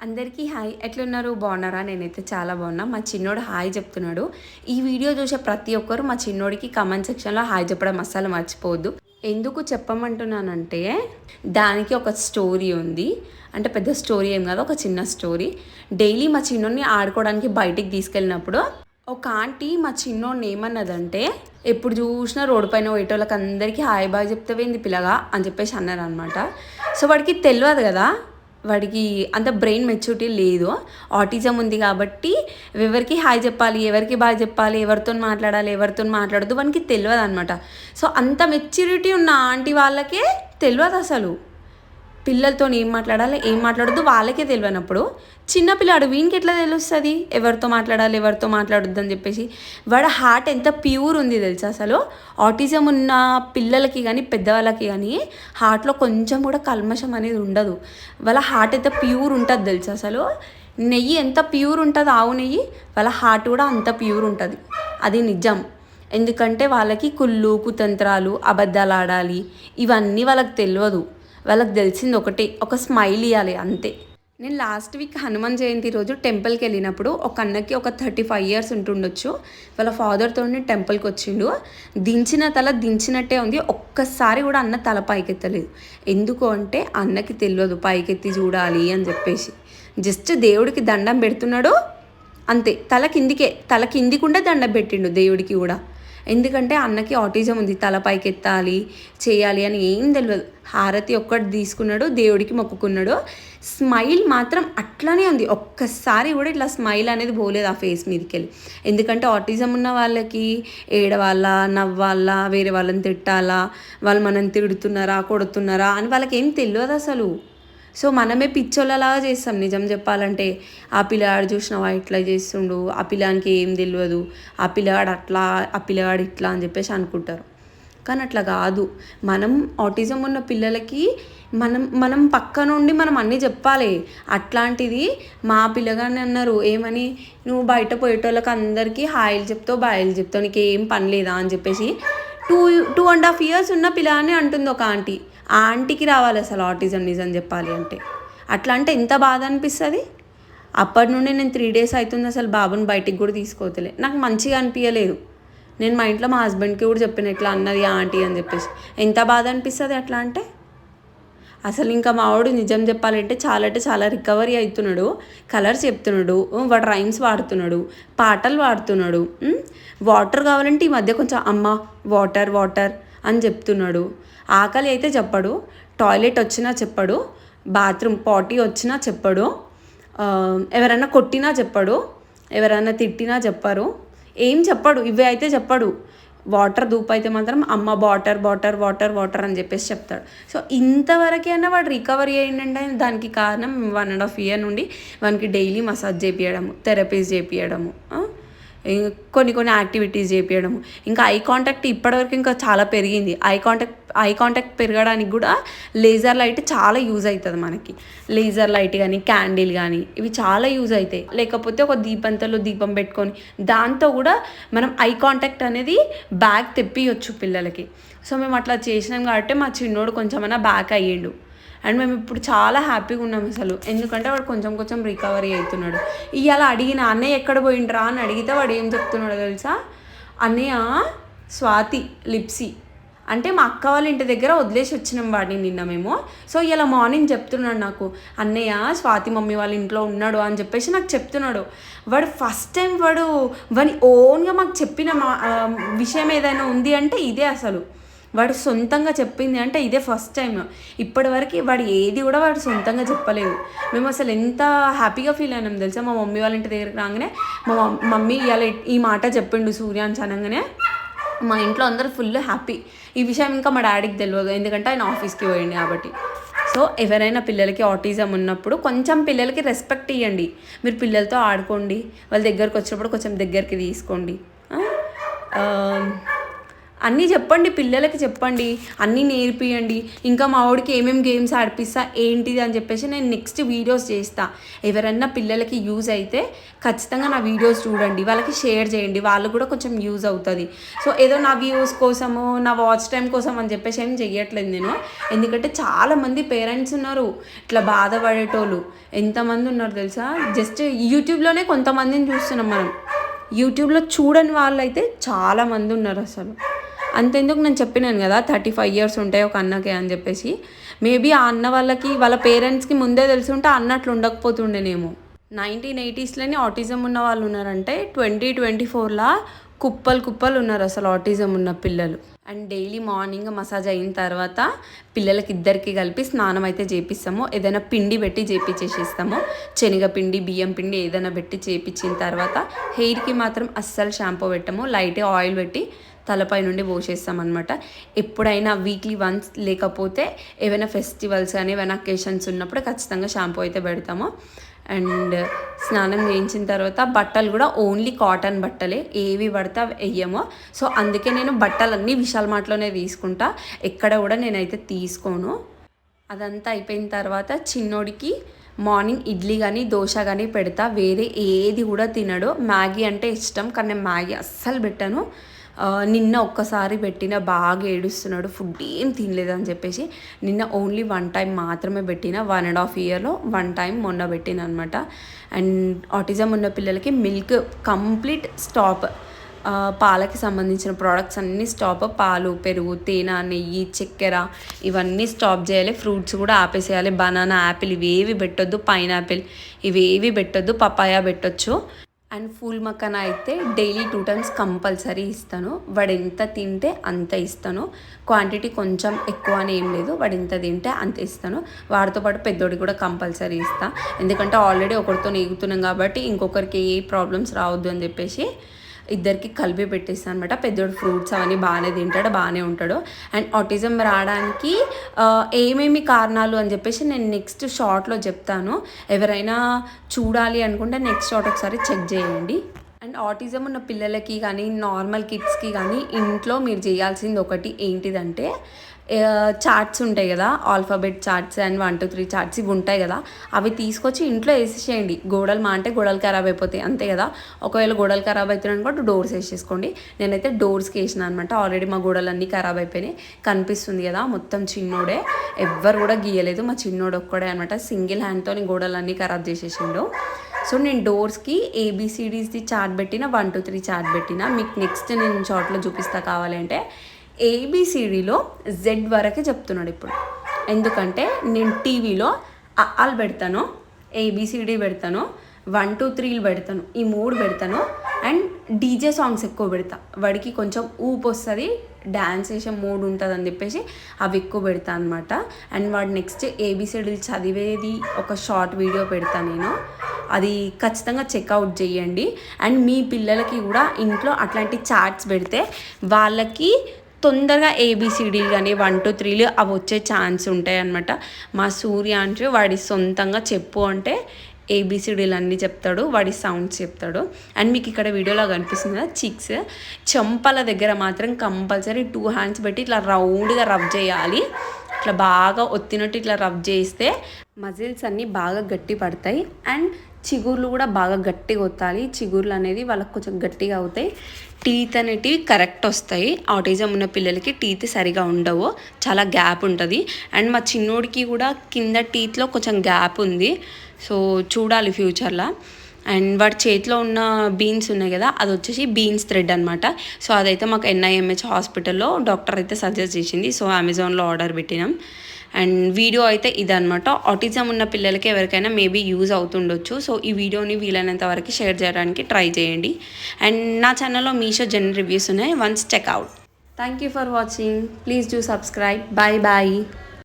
అందరికీ హాయ్. ఎట్లున్నారు? బాగున్నారా? నేనైతే చాలా బాగున్నా. మా చిన్నోడు హాయ్ చెప్తున్నాడు. ఈ వీడియో చూసే ప్రతి ఒక్కరు మా చిన్నోడికి కమెంట్ సెక్షన్లో హాయ్ చెప్పడం అస్సలు మర్చిపోవద్దు. ఎందుకు చెప్పమంటున్నానంటే దానికి ఒక స్టోరీ ఉంది. అంటే పెద్ద స్టోరీ ఏం కాదు ఒక చిన్న స్టోరీ డైలీ మా చిన్నోడిని ఆడుకోవడానికి బయటికి తీసుకెళ్ళినప్పుడు ఒక ఆంటీ మా చిన్నోడిని ఏమన్నదంటే ఎప్పుడు చూసినా రోడ్డు పైన పోయేటోళ్ళకి అందరికీ హాయ్ బాయ్ చెప్తావేంది పిల్లగా? అని చెప్పేసి అన్నారు అనమాట సో వాడికి తెలియదు కదా వాడికి అంత బ్రెయిన్ మెచ్యూరిటీ లేదు. ఆటిజం ఉంది కాబట్టి ఎవరికి హాయ్ చెప్పాలి ఎవరికి బాయ్ చెప్పాలి ఎవరితో మాట్లాడాలి ఎవరితో మాట్లాడదు వానికి తెలియదు అనమాట సో అంత మెచ్యూరిటీ ఉన్న ఆంటీ వాళ్ళకే తెలియదు అసలు పిల్లలతో ఏం మాట్లాడాలి ఏం మాట్లాడద్దు వాళ్ళకే తెలియనప్పుడు చిన్నపిల్లాడు వీనికి ఎట్లా తెలుస్తుంది? ఎవరితో మాట్లాడాలి ఎవరితో మాట్లాడొద్దు అని చెప్పేసి. వాడి హార్ట్ ఎంత ప్యూర్ ఉంది తెలుసా అసలు? ఆటిజం ఉన్న పిల్లలకి కానీ పెద్దవాళ్ళకి కానీ హార్ట్లో కొంచెం కూడా కల్మషం అనేది ఉండదు. వాళ్ళ హార్ట్ ఎంత ప్యూర్ ఉంటుంది తెలుసా అసలు? నెయ్యి ఎంత ప్యూర్ ఉంటుంది? ఆవు నెయ్యి? వాళ్ళ హార్ట్ కూడా అంత ప్యూర్ ఉంటుంది. అది నిజం. ఎందుకంటే వాళ్ళకి కుళ్ళు కుతంత్రాలు అబద్ధాలు ఆడాలి. ఇవన్నీ వాళ్ళకి తెలియదు. వాళ్ళకి తెలిసింది ఒకటే ఒక స్మైల్ ఇవ్వాలి అంతే. నేను లాస్ట్ వీక్ హనుమాన్ జయంతి రోజు టెంపుల్కి వెళ్ళినప్పుడు ఒక అన్నకి ఒక థర్టీ ఫైవ్ ఇయర్స్ ఉంటుండొచ్చు. వాళ్ళ ఫాదర్తో టెంపుల్కి వచ్చిండు. దించిన తల దించినట్టే ఉంది. ఒక్కసారి కూడా అన్న తల పైకెత్తలేదు. ఎందుకు అంటే అన్నకి తెలియదు పైకెత్తి చూడాలి అని చెప్పేసి. జస్ట్ దేవుడికి దండం పెడుతున్నాడు. అంతే. తల కిందికే తల కిందికుండా దండం పెట్టిండు దేవుడికి కూడా. ఎందుకంటే అన్నకి ఆటిజం ఉంది తల పైకెత్తాలి చేయాలి అని ఏం తెలియదు హారతి ఒక్కటి తీసుకున్నాడు దేవుడికి మొక్కుకున్నాడు. స్మైల్ మాత్రం అట్లానే ఉంది. ఒక్కసారి కూడా ఇట్లా స్మైల్ అనేది పోలేదు ఆ ఫేస్ మీదకి వెళ్ళి. ఎందుకంటే ఆటిజం ఉన్న వాళ్ళకి ఏడవాళ్ళ నవ్వాలా వేరే వాళ్ళని తిట్టాలా వాళ్ళు మనం తిడుతున్నారా కొడుతున్నారా అని వాళ్ళకి ఏం తెలియదు అసలు. సో మనమే పిచ్చోళ్ళలాగా చేస్తాం. నిజం చెప్పాలంటే ఆ పిల్లగాడు చూసినావా? ఇట్లా చేస్తుండు. ఆ పిల్లానికి ఏం తెలియదు ఆ పిల్లగాడు అట్లా ఆ పిల్లగాడు ఇట్లా అని చెప్పేసి అనుకుంటారు. కానీ అట్లా కాదు. మనం ఆటిజం ఉన్న పిల్లలకి మనం మనం పక్క నుండి మనం అన్నీ చెప్పాలి. అట్లాంటిది మా పిల్లగాని అన్నారు ఏమని? నువ్వు బయట పోయేటోళ్ళకి అందరికీ హాయిలు చెప్తావు బాయిలు చెప్తావు నీకు ఏం పని లేదా? అని చెప్పేసి two two and half years ఉన్న పిల్లని అంటుంది ఒక ఆంటీ. ఆ ఆంటీకి రావాలి అసలు ఆటిజం నిజం చెప్పాలి అంటే. అట్లా అంటే ఎంత బాధ అనిపిస్తుంది? అప్పటి నుండి నేను త్రీ డేస్ అవుతుంది అసలు బాబుని బయటికి కూడా తీసుకోవతలే నాకు మంచిగా అనిపించలేదు నేను మా ఇంట్లో మా హస్బెండ్కి కూడా చెప్పిన ఇట్లా అన్నది ఆంటీ అని చెప్పేసి. ఎంత బాధ అనిపిస్తుంది అట్లా అంటే? అసలు ఇంకా మావాడు నిజం చెప్పాలంటే చాలా అంటే చాలా రికవరీ అవుతున్నాడు. కలర్స్ చెప్తున్నాడు. వాడు రైమ్స్ వాడుతున్నాడు. పాటలు వాడుతున్నాడు. వాటర్ కావాలంటే ఈ మధ్య కొంచెం అమ్మ వాటర్ వాటర్ అని చెప్తున్నాడు. ఆకలి అయితే చెప్పడు. టాయిలెట్ వచ్చినా చెప్పడు. బాత్రూమ్ పాటీ వచ్చినా చెప్పడు. ఎవరైనా కొట్టినా చెప్పడు. ఎవరైనా తిట్టినా చెప్పరు. ఏం చెప్పడు. ఇవే అయితే చెప్పడు. వాటర్ దూప్ అయితే మాత్రం అమ్మ వాటర్ వాటర్ వాటర్ వాటర్ అని చెప్పేసి చెప్తాడు. సో ఇంతవరకైనా వాడు రికవరీ అయ్యిందంటే దానికి కారణం వన్ అండ్ హాఫ్ ఇయర్ నుండి వానికి డైలీ మసాజ్ చేపియడము థెరపీస్ చేపియడము. కొన్ని కొన్ని యాక్టివిటీస్ చేపించడం ఇంకా ఐ కాంటాక్ట్ ఇప్పటివరకు ఇంకా చాలా పెరిగింది. ఐ కాంటాక్ట్ ఐ కాంటాక్ట్ పెరగడానికి కూడా లేజర్ లైట్ చాలా యూజ్ అవుతుంది మనకి. లేజర్ లైట్ కానీ క్యాండిల్ కానీ ఇవి చాలా యూజ్ అవుతాయి లేకపోతే ఒక దీపంతలో దీపం పెట్టుకొని దాంతో కూడా మనం ఐ కాంటాక్ట్ అనేది బ్యాక్ తెప్పియొచ్చు పిల్లలకి. సో మేము అట్లా చేసినాం కాబట్టి మా చిన్నోడు కొంచెమైనా బ్యాక్ అయ్యిండు. అండ్ మేము ఇప్పుడు చాలా హ్యాపీగా ఉన్నాం అసలు. ఎందుకంటే వాడు కొంచెం కొంచెం రికవరీ అవుతున్నాడు. ఇవాళ అడిగిన అన్నయ్య ఎక్కడ పోయిండ్రా? అని అడిగితే వాడు ఏం చెప్తున్నాడో తెలుసా? అన్నయ్య స్వాతి లిప్సీ. అంటే మా అక్క వాళ్ళ ఇంటి దగ్గర వదిలేసి వచ్చినాం వాడిని నిన్న మేము. సో ఇలా మార్నింగ్ చెప్తున్నాడు నాకు అన్నయ్య స్వాతి మమ్మీ వాళ్ళ ఇంట్లో ఉన్నాడు అని చెప్పేసి నాకు చెప్తున్నాడు. వాడు ఫస్ట్ టైం వాడు వాని ఓన్గా మాకు చెప్పిన మా విషయం ఏదైనా ఉంది అంటే ఇదే అసలు. వాడు సొంతంగా చెప్పింది అంటే ఇదే ఫస్ట్ టైం ఇప్పటివరకు వాడు ఏది కూడా వాడు సొంతంగా చెప్పలేదు. మేము అసలు ఎంత హ్యాపీగా ఫీల్ అయినాం తెలుసా? మా మమ్మీ వాళ్ళ ఇంటి దగ్గరికి రాగానే మా మమ్మీ ఇలా ఈ మాట చెప్పిండు సూర్యాన్స్ అనగానే మా ఇంట్లో అందరూ ఫుల్ హ్యాపీ ఈ విషయం ఇంకా మా డాడీకి తెలియదు. ఎందుకంటే ఆయన ఆఫీస్కి పోయింది కాబట్టి. సో ఎవరైనా పిల్లలకి ఆటిజం ఉన్నప్పుడు కొంచెం పిల్లలకి రెస్పెక్ట్ ఇవ్వండి మీరు పిల్లలతో ఆడుకోండి. వాళ్ళ దగ్గరకు వచ్చినప్పుడు కొంచెం దగ్గరికి తీసుకోండి. అన్నీ చెప్పండి పిల్లలకి చెప్పండి అన్నీ నేర్పియండి. ఇంకా మా వాడికి ఏమేమి గేమ్స్ ఆడిపిస్తా ఏంటిది అని చెప్పేసి నేను నెక్స్ట్ వీడియోస్ చేస్తా. ఎవరన్నా పిల్లలకి యూజ్ అయితే ఖచ్చితంగా నా వీడియోస్ చూడండి వాళ్ళకి షేర్ చేయండి వాళ్ళు కూడా కొంచెం యూజ్ అవుతుంది. సో ఏదో నా వ్యూస్ కోసము నా వాచ్ టైం కోసం అని చెప్పేసి ఏం చెయ్యట్లేదు నేను. ఎందుకంటే చాలామంది పేరెంట్స్ ఉన్నారు ఇట్లా బాధపడేటోళ్ళు. ఎంతమంది ఉన్నారు తెలుసా? జస్ట్ యూట్యూబ్లోనే కొంతమందిని చూస్తున్నాం మనం. యూట్యూబ్లో చూడని వాళ్ళు అయితే చాలామంది ఉన్నారు అసలు. అంతెందుకు నేను చెప్పినాను కదా థర్టీ ఫైవ్ ఇయర్స్ ఉంటాయి ఒక అన్నకే అని చెప్పేసి. మేబీ ఆ అన్న వాళ్ళకి వాళ్ళ పేరెంట్స్కి ముందే తెలిసి ఉంటే అన్నట్లు ఉండకపోతుండేనేమో. నైన్టీన్ ఎయిటీస్లోనే ఆటిజం ఉన్న వాళ్ళు ఉన్నారంటే ట్వంటీ ట్వంటీ ఫోర్లా కుప్పలు కుప్పలు ఉన్నారు అసలు ఆటిజం ఉన్న పిల్లలు. అండ్ డైలీ మార్నింగ్ మసాజ్ అయిన తర్వాత పిల్లలకి ఇద్దరికి కలిపి స్నానం అయితే చేపిస్తాము. ఏదైనా పిండి పెట్టి చేపించేసేస్తాము శనగపిండి బియ్యం పిండి ఏదైనా పెట్టి చేపించిన తర్వాత హెయిర్కి మాత్రం అస్సలు షాంపూ పెట్టము. లైట్ ఆయిల్ పెట్టి తలపై నుండి పోసేస్తాం అనమాట ఎప్పుడైనా వీక్లీ వన్స్ లేకపోతే ఏమైనా ఫెస్టివల్స్ కానీ ఏమైనా అకేషన్స్ ఉన్నప్పుడు ఖచ్చితంగా షాంపూ అయితే పెడతాము. అండ్ స్నానం చేయించిన తర్వాత బట్టలు కూడా ఓన్లీ కాటన్ బట్టలే ఏవి పడితే అవి సో అందుకే నేను బట్టలన్నీ విశాల్ మాటలోనే తీసుకుంటా. ఎక్కడ కూడా నేనైతే తీసుకోను. అదంతా అయిపోయిన తర్వాత చిన్నోడికి మార్నింగ్ ఇడ్లీ కానీ దోశ కానీ పెడతా. వేరే ఏది కూడా తినడు. మ్యాగీ అంటే ఇష్టం కానీ నేను మ్యాగీ అస్సలు పెట్టాను. నిన్న ఒక్కసారి పెట్టిన బాగా ఏడుస్తున్నాడు ఫుడ్ ఏం తినలేదు అని చెప్పేసి నిన్న ఓన్లీ వన్ టైం మాత్రమే పెట్టిన వన్ అండ్ హాఫ్ ఇయర్లో వన్ టైం మొన్న పెట్టిన అనమాట అండ్ ఆటిజం ఉన్న పిల్లలకి మిల్క్ కంప్లీట్ స్టాప్ పాలకి సంబంధించిన ప్రోడక్ట్స్ అన్నీ స్టాప్ పాలు పెరుగు తేనె నెయ్యి చక్కెర ఇవన్నీ స్టాప్ చేయాలి. ఫ్రూట్స్ కూడా ఆపేసేయాలి. బనానా యాపిల్ ఇవేవి పెట్టొద్దు. పైనాపిల్ ఇవేవి పెట్టొద్దు. పపాయ పెట్టొచ్చు. అండ్ ఫూల్ మక్కన అయితే డైలీ టూ టైమ్స్ కంపల్సరీ ఇస్తాను. వాడు ఎంత తింటే అంత ఇస్తాను. క్వాంటిటీ కొంచెం ఎక్కువ అని ఏం లేదు. వాడు ఎంత తింటే అంత ఇస్తాను. వాడితో పాటు పెద్దోడి కూడా కంపల్సరీ ఇస్తాను ఎందుకంటే ఆల్రెడీ ఒకరితో నేగుతున్నాం కాబట్టి ఇంకొకరికి ఏ ప్రాబ్లమ్స్ రావద్దు అని చెప్పేసి ఇద్దరికి కలిపి పెట్టేస్తాను అనమాట పెద్దోడు ఫ్రూట్స్ అవన్నీ బాగానే తింటాడు బాగానే ఉంటాడు. అండ్ ఆటిజం రావడానికి ఏమేమి కారణాలు అని చెప్పేసి నేను నెక్స్ట్ షార్ట్లో చెప్తాను. ఎవరైనా చూడాలి అనుకుంటే నెక్స్ట్ షార్ట్ ఒకసారి చెక్ చేయండి. అండ్ ఆటిజం ఉన్న పిల్లలకి కానీ నార్మల్ కిడ్స్కి కానీ ఇంట్లో మీరు చేయాల్సింది ఒకటి ఏంటిదంటే చార్ట్స్ ఉంటాయి కదా alphabet charts and one two three charts ఇవి ఉంటాయి కదా అవి తీసుకొచ్చి ఇంట్లో వేసేసేయండి గోడలు మా అంటే గోడలు ఖరాబ్ అయిపోతాయి అంతే కదా. ఒకవేళ గోడలు ఖరాబ్ అవుతున్నాయి అనుకోండి డోర్స్ వేసేసుకోండి. నేనైతే డోర్స్కి వేసిన అనమాట ఆల్రెడీ మా గోడలన్నీ ఖరాబ్ అయిపోయినాయి. కనిపిస్తుంది కదా మొత్తం చిన్నోడే. ఎవ్వరు కూడా గీయలేదు. మా చిన్నోడు ఒక్కడే అనమాట సింగిల్ హ్యాండ్తో గోడలన్నీ ఖరాబ్ చేసేసిండు. సో నేను డోర్స్కి ఏబిసిడీస్ది చార్ట్ పెట్టిన వన్ టూ త్రీ చార్ట్ పెట్టిన మీకు నెక్స్ట్ నేను షార్ట్లో చూపిస్తా కావాలంటే ఏబిసిడిలో జెడ్ వరకే చెప్తున్నాడు ఇప్పుడు. ఎందుకంటే నేను టీవీలో అల్ పెడతాను ఏబిసిడి పెడతాను వన్ టూ త్రీలు పెడతాను ఈ మూడు పెడతాను అండ్ డీజే సాంగ్స్ ఎక్కువ పెడతా. వాడికి కొంచెం ఊపు వస్తుంది డ్యాన్స్ చేసే మూడ్ ఉంటుంది అని చెప్పేసి అవి ఎక్కువ పెడతా అనమాట అండ్ వాడు నెక్స్ట్ ఏబిసిడీలు చదివేది ఒక షార్ట్ వీడియో పెడతా నేను. అది ఖచ్చితంగా చెక్అవుట్ చేయండి. అండ్ మీ పిల్లలకి కూడా ఇంట్లో అట్లాంటి చార్ట్స్ పెడితే వాళ్ళకి తొందరగా ఏబిసిడీలు కానీ వన్ టూ త్రీలు అవి వచ్చే ఛాన్స్ ఉంటాయి అనమాట మా సూర్యాంశు వాడి సొంతంగా చెప్పు అంటే ఏబిసిడీలు అన్నీ చెప్తాడు వాడి సౌండ్స్ చెప్తాడు. అండ్ మీకు ఇక్కడ వీడియోలో కనిపిస్తుంది కదా చిక్స్. చెంపల దగ్గర మాత్రం కంపల్సరీ టూ హ్యాండ్స్ పెట్టి ఇట్లా రౌండ్గా రబ్ చేయాలి. ఇట్లా బాగా ఒత్తినట్టు ఇట్లా రబ్ చేస్తే మజిల్స్ అన్నీ బాగా గట్టి పడతాయి అండ్ చిగుర్లు కూడా బాగా గట్టిగా వత్తాలి చిగుర్లు అనేది వాళ్ళకి కొంచెం గట్టిగా అవుతాయి. టీత్ అనేటివి కరెక్ట్ వస్తాయి. ఆటిజం ఉన్న పిల్లలకి టీత్ సరిగా ఉండవు. చాలా గ్యాప్ ఉంటుంది. అండ్ మా చిన్నోడికి కూడా కింద టీత్లో కొంచెం గ్యాప్ ఉంది. సో చూడాలి ఫ్యూచర్లో. అండ్ వాడి చేతిలో ఉన్న బీన్స్ ఉన్నాయి కదా అది వచ్చేసి బీన్స్ థ్రెడ్ అనమాట సో అదైతే మాకు ఎన్ఐఎంహెచ్ హాస్పిటల్లో డాక్టర్ అయితే సజెస్ట్ చేసింది. సో అమెజాన్లో ఆర్డర్ పెట్టినాం. అండ్ వీడియో అయితే ఇదనమాట ఆటిజం ఉన్న పిల్లలకి ఎవరికైనా మేబీ యూజ్ అవుతుండొచ్చు. సో ఈ వీడియోని వీలైనంత వరకు షేర్ చేయడానికి ట్రై చేయండి. అండ్ నా ఛానల్లో మీషో జనరల్ రివ్యూస్ ఉన్నాయి. Once check out thank you for watching please do subscribe bye bye